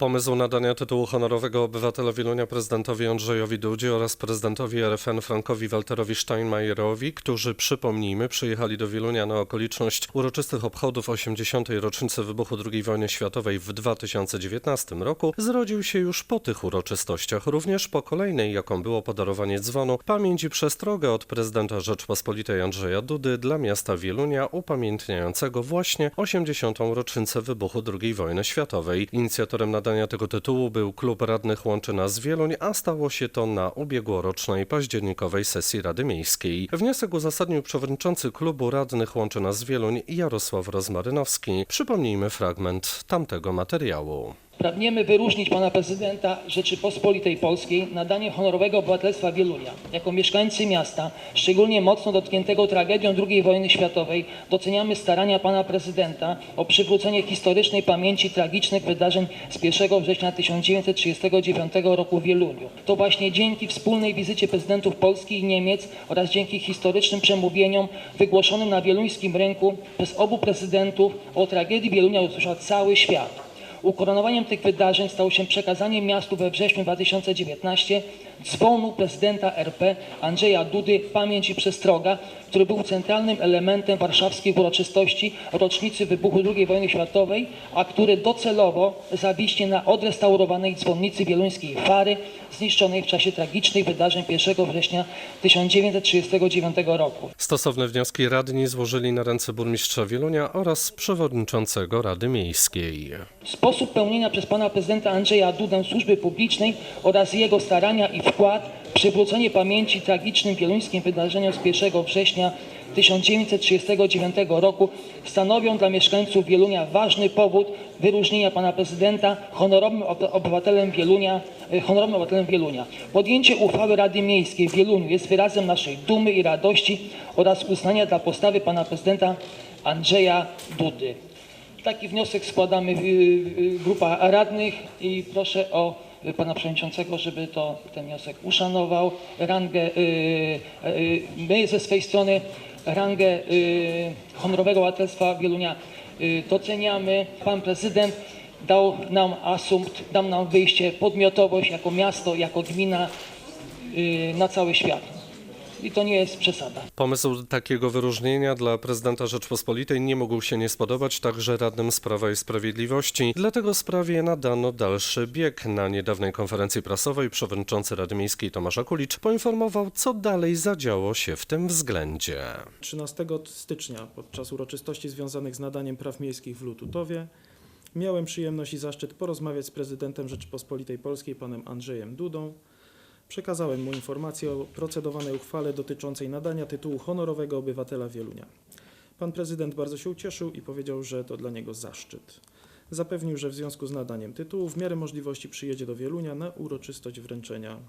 Pomysł nadania tytułu honorowego obywatela Wielunia prezydentowi Andrzejowi Dudzie oraz prezydentowi RFN Frankowi Walterowi Steinmeierowi, którzy, przypomnijmy, przyjechali do Wielunia na okoliczność uroczystych obchodów 80. rocznicy wybuchu II wojny światowej w 2019 roku, zrodził się już po tych uroczystościach, również po kolejnej, jaką było podarowanie dzwonu pamięć i przestrogę od prezydenta Rzeczpospolitej Andrzeja Dudy dla miasta Wielunia upamiętniającego właśnie 80. rocznicę wybuchu II wojny światowej. Inicjatorem nadania tego tytułu był Klub Radnych Łączy Nas Wieluń, a stało się to na ubiegłorocznej październikowej sesji Rady Miejskiej. Wniosek uzasadnił przewodniczący Klubu Radnych Łączy Nas Wieluń Jarosław Rozmarynowski. Przypomnijmy fragment tamtego materiału. Pragniemy wyróżnić pana prezydenta Rzeczypospolitej Polskiej nadanie honorowego obywatelstwa Wielunia. Jako mieszkańcy miasta, szczególnie mocno dotkniętego tragedią II wojny światowej, doceniamy starania pana prezydenta o przywrócenie historycznej pamięci tragicznych wydarzeń z 1 września 1939 roku w Wieluniu. To właśnie dzięki wspólnej wizycie prezydentów Polski i Niemiec oraz dzięki historycznym przemówieniom wygłoszonym na wieluńskim rynku przez obu prezydentów o tragedii Wielunia usłyszał cały świat. Ukoronowaniem tych wydarzeń stało się przekazanie miastu we wrześniu 2019 dzwonu prezydenta RP Andrzeja Dudy Pamięć i Przestroga, który był centralnym elementem warszawskich uroczystości rocznicy wybuchu II wojny światowej, a który docelowo zawiśnie na odrestaurowanej dzwonnicy wieluńskiej Fary zniszczonej w czasie tragicznych wydarzeń 1 września 1939 roku. Stosowne wnioski radni złożyli na ręce burmistrza Wielunia oraz przewodniczącego Rady Miejskiej. Sposób pełnienia przez pana prezydenta Andrzeja Dudę służby publicznej oraz jego starania i wkład przywrócenie pamięci tragicznym wieluńskim wydarzeniom z 1 września 1939 roku stanowią dla mieszkańców Wielunia ważny powód wyróżnienia pana prezydenta honorowym ob- obywatelem Wielunia, e, honorowym obywatelem Wielunia. Podjęcie uchwały Rady Miejskiej w Wieluniu jest wyrazem naszej dumy i radości oraz uznania dla postawy pana prezydenta Andrzeja Dudy. Taki wniosek składamy grupa radnych i proszę o pana przewodniczącego, żeby to, ten wniosek uszanował. Rangę, y, y, my ze swej strony rangę y, honorowego obywatelstwa Wielunia y, doceniamy. Pan prezydent dał nam asumpt, dał nam wyjście, podmiotowość jako miasto, jako gmina y, na cały świat. I to nie jest przesada. Pomysł takiego wyróżnienia dla prezydenta Rzeczpospolitej nie mógł się nie spodobać także radnym z Prawa i Sprawiedliwości. Dlatego sprawie nadano dalszy bieg. Na niedawnej konferencji prasowej przewodniczący Rady Miejskiej Tomasz Akulicz poinformował, co dalej zadziało się w tym względzie. 13 stycznia podczas uroczystości związanych z nadaniem praw miejskich w Lututowie miałem przyjemność i zaszczyt porozmawiać z prezydentem Rzeczypospolitej Polskiej panem Andrzejem Dudą. Przekazałem mu informację o procedowanej uchwale dotyczącej nadania tytułu honorowego obywatela Wielunia. Pan prezydent bardzo się ucieszył i powiedział, że to dla niego zaszczyt. Zapewnił, że w związku z nadaniem tytułu w miarę możliwości przyjedzie do Wielunia na uroczystość wręczenia mm,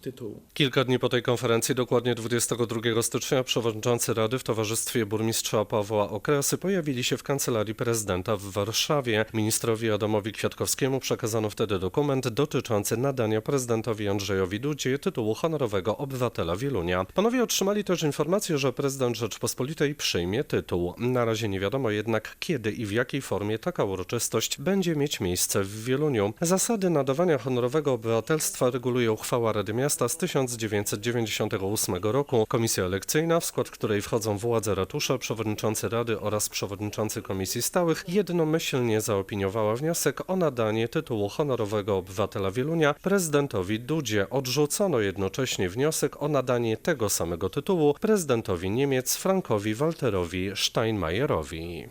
tytułu. Kilka dni po tej konferencji, dokładnie 22 stycznia, przewodniczący Rady w towarzystwie burmistrza Pawła Okresy pojawili się w kancelarii prezydenta w Warszawie. Ministrowi Adamowi Kwiatkowskiemu przekazano wtedy dokument dotyczący nadania prezydentowi Andrzejowi Dudzie tytułu honorowego obywatela Wielunia. Panowie otrzymali też informację, że prezydent Rzeczpospolitej przyjmie tytuł. Na razie nie wiadomo jednak, kiedy i w jakiej formie taka uroczystość będzie mieć miejsce w Wieluniu. Zasady nadawania honorowego obywatelstwa reguluje uchwała Rady Miasta z 1998 roku. Komisja elekcyjna, w skład której wchodzą władze ratusza, przewodniczący Rady oraz przewodniczący Komisji Stałych, jednomyślnie zaopiniowała wniosek o nadanie tytułu honorowego obywatela Wielunia prezydentowi Dudzie. Odrzucono jednocześnie wniosek o nadanie tego samego tytułu prezydentowi Niemiec Frankowi Walterowi Steinmeierowi.